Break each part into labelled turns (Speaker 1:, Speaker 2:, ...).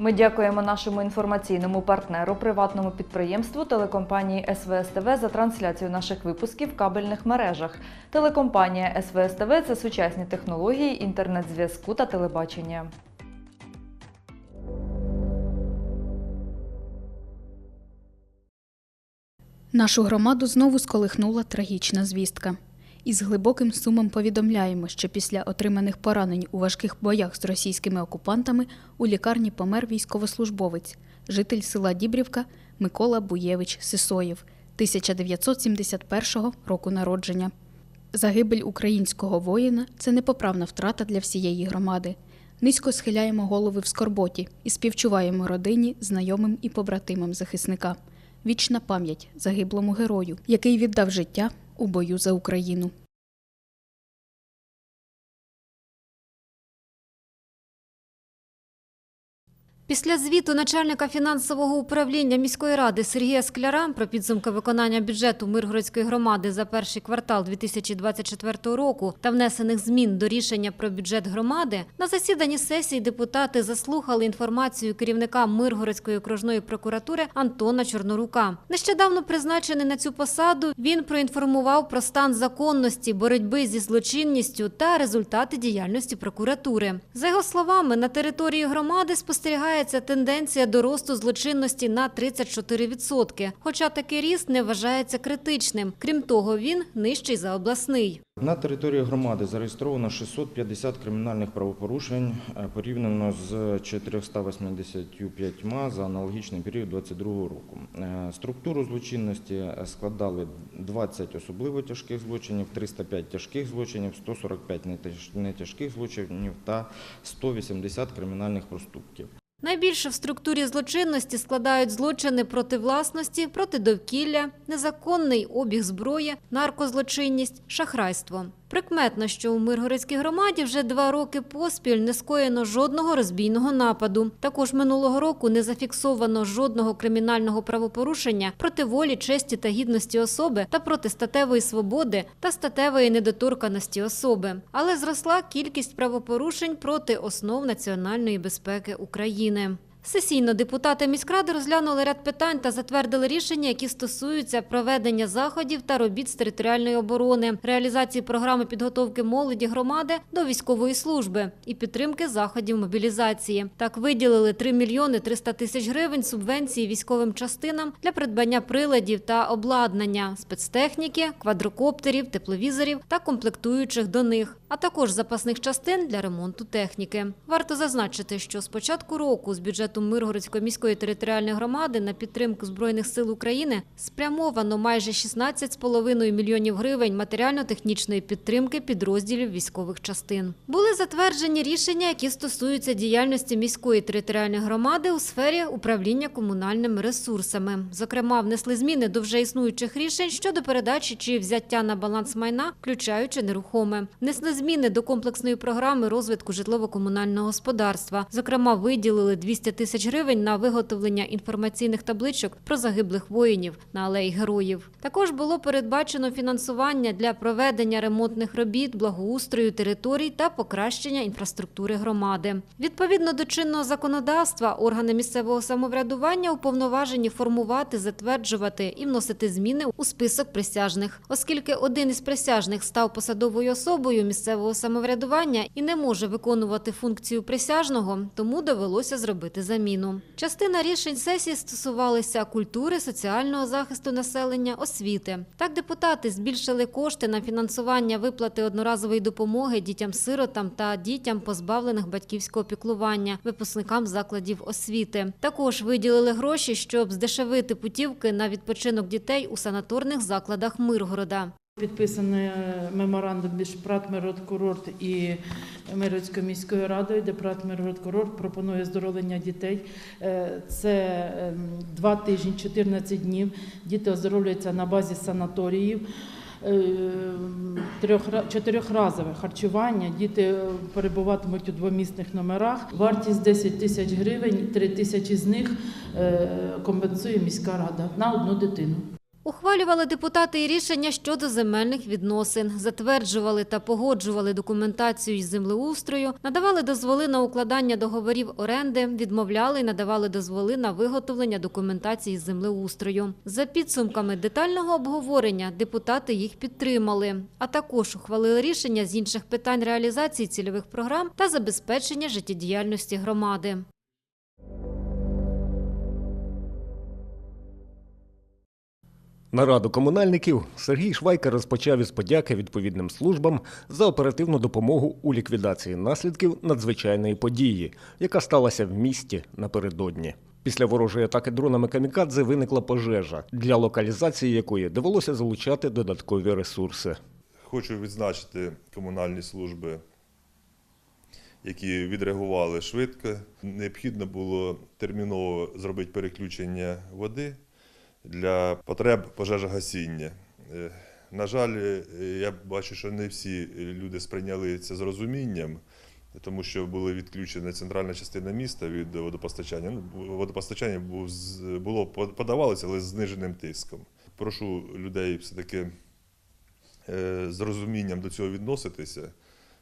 Speaker 1: Ми дякуємо нашому інформаційному партнеру, приватному підприємству телекомпанії СВСТВ за трансляцію наших випусків в кабельних мережах. Телекомпанія СВСТВ – це сучасні технології інтернет-зв'язку та телебачення.
Speaker 2: Нашу громаду знову сколихнула трагічна звістка. Із глибоким сумом повідомляємо, що після отриманих поранень у важких боях з російськими окупантами у лікарні помер військовослужбовець, житель села Дібрівка Микола Буєвич Сисоєв, 1971 року народження. Загибель українського воїна це непоправна втрата для всієї громади. Низько схиляємо голови в скорботі і співчуваємо родині, знайомим і побратимам захисника. Вічна пам'ять загиблому герою, який віддав життя у бою за Україну.
Speaker 3: Після звіту начальника фінансового управління міської ради Сергія Скляра про підсумки виконання бюджету Миргородської громади за перший квартал 2024 року та внесених змін до рішення про бюджет громади на засіданні сесії депутати заслухали інформацію керівника Миргородської окружної прокуратури Антона Чорнорука. Нещодавно призначений на цю посаду, він проінформував про стан законності, боротьби зі злочинністю та результати діяльності прокуратури. За його словами, на території громади спостерігається тенденція до росту злочинності на 34%, хоча такий ріст не вважається критичним. Крім того, він нижчий за обласний.
Speaker 4: На території громади зареєстровано 650 кримінальних правопорушень е, порівняно з 485 за аналогічний період 2022 року. Е, Структуру злочинності е, складали 20 особливо тяжких злочинів, 305 тяжких злочинів, 145 нетяжких злочинів та 180 кримінальних проступків.
Speaker 3: Найбільше в структурі злочинності складають злочини проти власності, проти довкілля, незаконний обіг зброї, наркозлочинність, шахрайство. Прикметно, що у Миргородській громаді вже два роки поспіль не скоєно жодного розбійного нападу. Також минулого року не зафіксовано жодного кримінального правопорушення проти волі, честі та гідності особи та проти статевої свободи та статевої недоторканості особи. Але зросла кількість правопорушень проти основ національної безпеки України. Сесійно депутати міськради розглянули ряд питань та затвердили рішення, які стосуються проведення заходів та робіт з територіальної оборони, реалізації програми підготовки молоді громади до військової служби і підтримки заходів мобілізації. Так виділили 3 мільйони 300 тисяч гривень субвенції військовим частинам для придбання приладів та обладнання, спецтехніки, квадрокоптерів, тепловізорів та комплектуючих до них, а також запасних частин для ремонту техніки. Варто зазначити, що з початку року з бюджету Миргородської міської територіальної громади на підтримку Збройних сил України спрямовано майже 16,5 мільйонів гривень матеріально-технічної підтримки підрозділів військових частин. Були затверджені рішення, які стосуються діяльності міської територіальної громади у сфері управління комунальними ресурсами. Зокрема, внесли зміни до вже існуючих рішень щодо передачі чи взяття на баланс майна, включаючи нерухоме. Внесли зміни до комплексної програми розвитку житлово-комунального господарства. Зокрема, виділили 200 тисяч гривень на виготовлення інформаційних табличок про загиблих воїнів на алеї героїв. Також було передбачено фінансування для проведення ремонтних робіт, благоустрою територій та покращення інфраструктури громади. Відповідно до чинного законодавства, органи місцевого самоврядування уповноважені формувати, затверджувати і вносити зміни у список присяжних, оскільки один із присяжних став посадовою особою місцевого самоврядування і не може виконувати функцію присяжного, тому довелося зробити заміну. Частина рішень сесії стосувалися культури, соціального захисту населення, освіти. Так депутати збільшили кошти на фінансування виплати одноразової допомоги дітям-сиротам та дітям, позбавлених батьківського піклування, випускникам закладів освіти. Також виділили гроші, щоб здешевити путівки на відпочинок дітей у санаторних закладах Миргорода.
Speaker 5: Підписаний е, меморандум між ПРАТ «Миргород-Курорт» і Миргородською міською радою, де ПРАТ «Миргород-Курорт» пропонує оздоровлення дітей. Е, Це ем, два тижні, 14 днів. Діти оздоровлюються на базі санаторіїв. Е, трьохра- Чотирьохразове харчування. Діти перебуватимуть у двомісних номерах. Вартість 10 тисяч гривень, 3 тисячі з них компенсує міська рада на одну дитину.
Speaker 3: Ухвалювали депутати і рішення щодо земельних відносин, затверджували та погоджували документацію із землеустрою, надавали дозволи на укладання договорів оренди, відмовляли і надавали дозволи на виготовлення документації з землеустрою. За підсумками детального обговорення депутати їх підтримали, а також ухвалили рішення з інших питань реалізації цільових програм та забезпечення життєдіяльності громади.
Speaker 6: Нараду комунальників Сергій Швайка розпочав із подяки відповідним службам за оперативну допомогу у ліквідації наслідків надзвичайної події, яка сталася в місті напередодні. Після ворожої атаки дронами камікадзе виникла пожежа, для локалізації якої довелося залучати додаткові ресурси.
Speaker 7: Хочу відзначити комунальні служби, які відреагували швидко. Необхідно було терміново зробити переключення води для потреб пожежогасіння. Е, На жаль, е, я бачу, що не всі люди сприйняли це з розумінням, тому що були відключена центральна частина міста від водопостачання. Ну, водопостачання було подавалося, але з зниженим тиском. Прошу людей все-таки е, з розумінням до цього відноситися.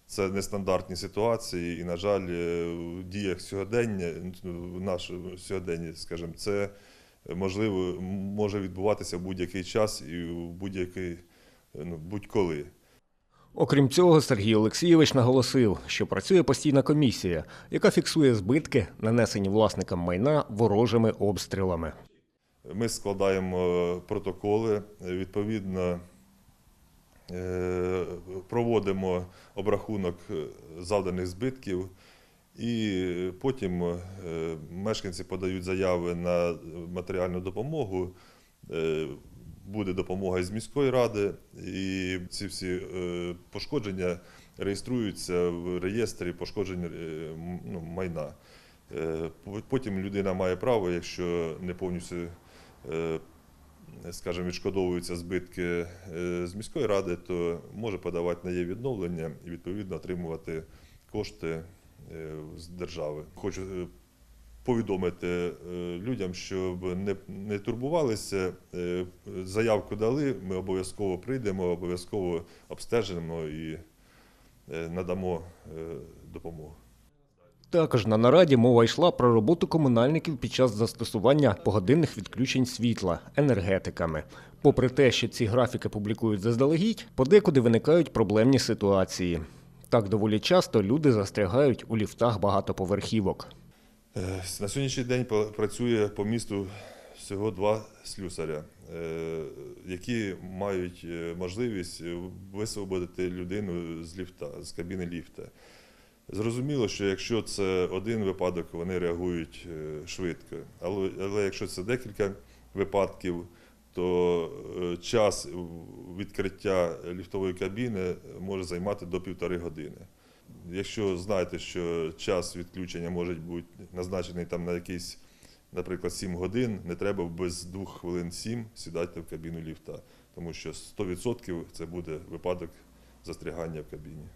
Speaker 7: Це нестандартні ситуації, і, на жаль, в діях сьогодення, ну, в нашому сьогоденні, скажімо, це можливо може відбуватися в будь-який час і в будь-який е, ну, будь-коли.
Speaker 6: Окрім цього, Сергій Олексійович наголосив, що працює постійна комісія, яка фіксує збитки, нанесені власникам майна ворожими обстрілами.
Speaker 7: Ми складаємо протоколи, відповідно е, проводимо обрахунок е, завданих збитків, і потім е, мешканці подають заяви на матеріальну допомогу. Е, Буде допомога з міської ради, і ці всі е, пошкодження реєструються в реєстрі пошкоджень ну, майна. Потім людина має право, якщо не повністю скажімо, відшкодовуються збитки з міської ради, то може подавати на є відновлення і відповідно отримувати кошти з держави. Хочу е, повідомити е, людям, щоб не, не турбувалися. е, Заявку дали, ми обов'язково прийдемо, обов'язково обстежимо і е, надамо е, допомогу.
Speaker 6: Також на нараді мова йшла про роботу комунальників під час застосування погодинних відключень світла енергетиками. Попри те, що ці графіки публікують заздалегідь, подекуди виникають проблемні ситуації. Так доволі часто люди застрягають у ліфтах багатоповерхівок.
Speaker 7: Е, На сьогоднішній день пра- працює по місту всього два слюсаря, е, які мають е, можливість висвободити людину з ліфта, з кабіни ліфта. Зрозуміло, що якщо це один випадок, вони реагують швидко. Але якщо це декілька випадків, то е, час відкриття ліфтової кабіни може займати до півтори години. Якщо знаєте, що час відключення може бути назначений там на якийсь, наприклад, 7 годин, не треба без 2 хвилин 7 сідати в кабіну ліфта, тому що 100% це буде випадок застрягання в кабіні.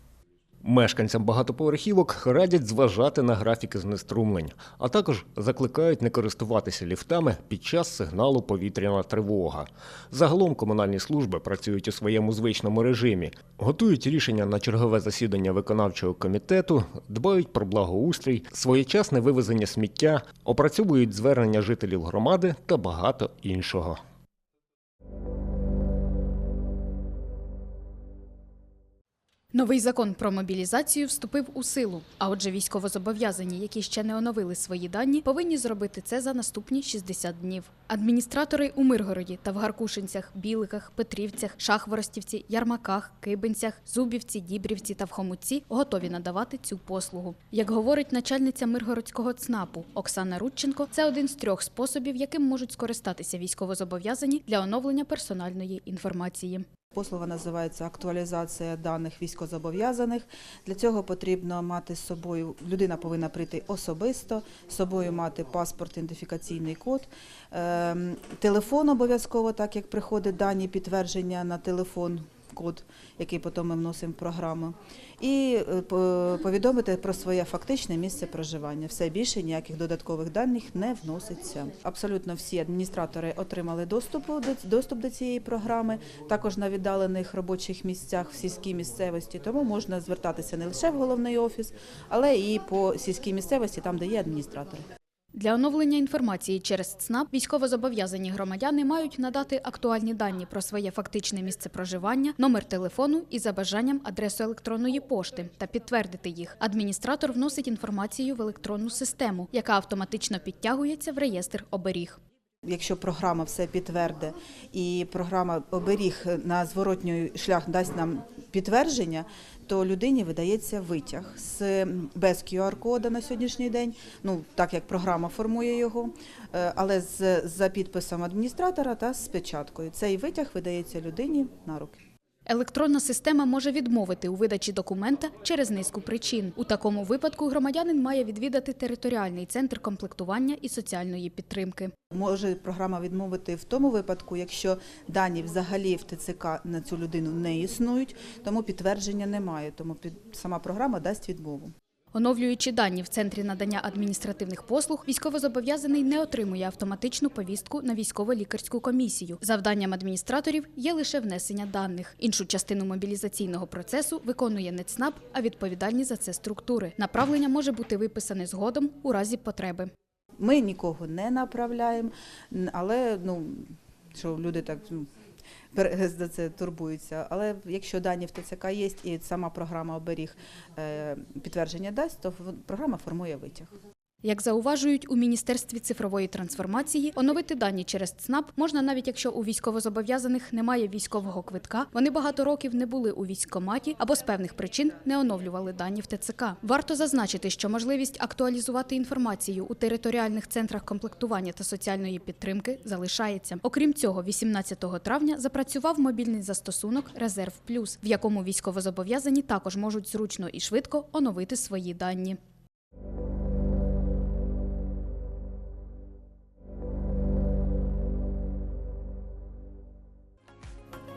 Speaker 6: Мешканцям багатоповерхівок радять зважати на графіки знеструмлень, а також закликають не користуватися ліфтами під час сигналу повітряна тривога. Загалом комунальні служби працюють у своєму звичному режимі, готують рішення на чергове засідання виконавчого комітету, дбають про благоустрій, своєчасне вивезення сміття, опрацьовують звернення жителів громади та багато іншого.
Speaker 2: Новий закон про мобілізацію вступив у силу. А отже, військовозобов'язані, які ще не оновили свої дані, повинні зробити це за наступні 60 днів. Адміністратори у Миргороді та в Гаркушинцях, Біликах, Петрівцях, Шахворостівці, Ярмаках, Кибинцях, Зубівці, Дібрівці та в Хомутці готові надавати цю послугу. Як говорить начальниця Миргородського ЦНАПу Оксана Рудченко, це один з трьох способів, яким можуть скористатися військовозобов'язані для оновлення персональної інформації.
Speaker 8: Послуга називається актуалізація даних військозобов'язаних. Для цього потрібно мати з собою, людина повинна прийти особисто, з собою мати паспорт, ідентифікаційний код, ем, телефон обов'язково, так як приходить дані підтвердження на телефон код, який потім ми вносимо в програму, і е, повідомити про своє фактичне місце проживання. Все більше ніяких додаткових даних не вноситься. Абсолютно всі адміністратори отримали доступу доступ до цієї програми, також на віддалених робочих місцях в сільській місцевості. Тому можна звертатися не лише в головний офіс, але і по сільській місцевості, там де є адміністратори.
Speaker 2: Для оновлення інформації через ЦНАП військовозобов'язані громадяни мають надати актуальні дані про своє фактичне місце проживання, номер телефону і за бажанням адресу електронної пошти та підтвердити їх. Адміністратор вносить інформацію в електронну систему, яка автоматично підтягується в реєстр оберіг.
Speaker 8: Якщо програма все підтверде і програма оберіг на зворотній шлях дасть нам підтвердження, то людині видається витяг з без QR-кода на сьогоднішній день. Ну так як програма формує його, е, але з за підписом адміністратора та з печаткою. Цей витяг видається людині на руки.
Speaker 2: Електронна система може відмовити у видачі документа через низку причин. У такому випадку громадянин має відвідати територіальний центр комплектування і соціальної підтримки.
Speaker 8: Може програма відмовити в тому випадку, якщо дані взагалі в ТЦК на цю людину не існують, тому підтвердження немає. Тому сама програма дасть відмову.
Speaker 2: Оновлюючи дані в центрі надання адміністративних послуг, військовозобов'язаний не отримує автоматичну повістку на військово-лікарську комісію. Завданням адміністраторів є лише внесення даних. Іншу частину мобілізаційного процесу виконує не ЦНАП, а відповідальні за це структури. Направлення може бути виписане згодом у разі потреби.
Speaker 8: Ми нікого не направляємо, але ну що люди так ну, за це турбуються. Але якщо дані в ТЦК є і сама програма оберіг е, підтвердження дасть, то програма формує витяг.
Speaker 2: Як зауважують у Міністерстві цифрової трансформації, оновити дані через ЦНАП можна навіть якщо у військовозобов'язаних немає військового квитка, вони багато років не були у військкоматі або з певних причин не оновлювали дані в ТЦК. Варто зазначити, що можливість актуалізувати інформацію у територіальних центрах комплектування та соціальної підтримки залишається. Окрім цього, 18 травня запрацював мобільний застосунок Резерв Плюс, в якому військовозобов'язані також можуть зручно і швидко оновити свої дані.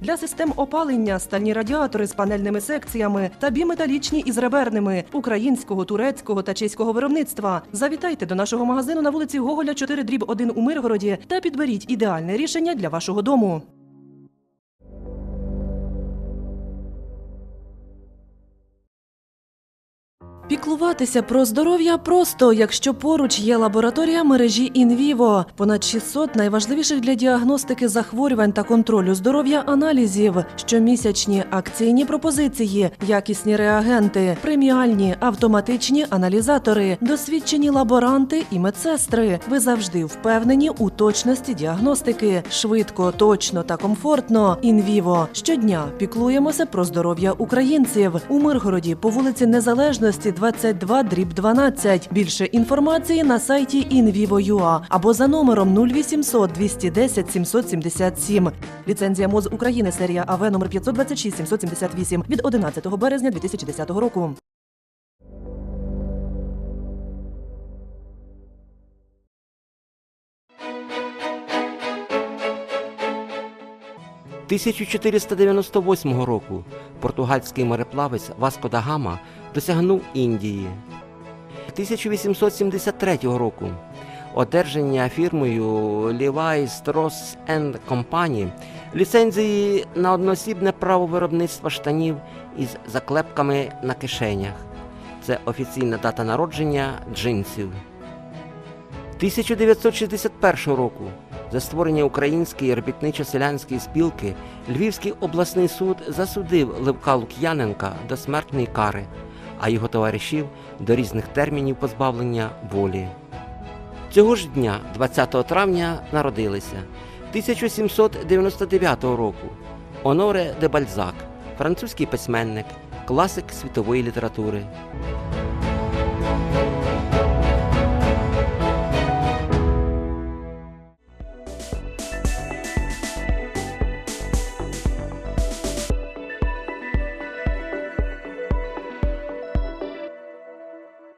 Speaker 9: для систем опалення, стальні радіатори з панельними секціями та біметалічні із реберними українського, турецького та чеського виробництва. Завітайте до нашого магазину на вулиці Гоголя 4 дріб 1 у Миргороді та підберіть ідеальне рішення для вашого дому. Піклуватися про здоров'я просто, якщо поруч є лабораторія мережі Інвіво. Понад 600 найважливіших для діагностики захворювань та контролю здоров'я аналізів, щомісячні акційні пропозиції, якісні реагенти, преміальні автоматичні аналізатори, досвідчені лаборанти і медсестри. Ви завжди впевнені у точності діагностики. Швидко, точно та комфортно. Інвіво щодня піклуємося про здоров'я українців у Миргороді по вулиці Незалежності 22 дріб 12. Більше інформації на сайті invivo.ua або за номером 0800 210 777. Ліцензія МОЗ України серія АВ номер 526 778 від 11 березня 2010 року.
Speaker 10: – 1498 року португальський мореплавець Васко да Гама досягнув Індії. 1873 року одержання фірмою Levi Strauss Company ліцензії на одноосібне право виробництва штанів із заклепками на кишенях. Це офіційна дата народження джинсів. 1961 року за створення української робітничо-селянської спілки Львівський обласний суд засудив Левка Лук'яненка до смертної кари, а його товаришів до різних термінів позбавлення волі. Цього ж дня, 20 травня, народилися 1799 року Оноре де Бальзак, французький письменник, класик світової літератури.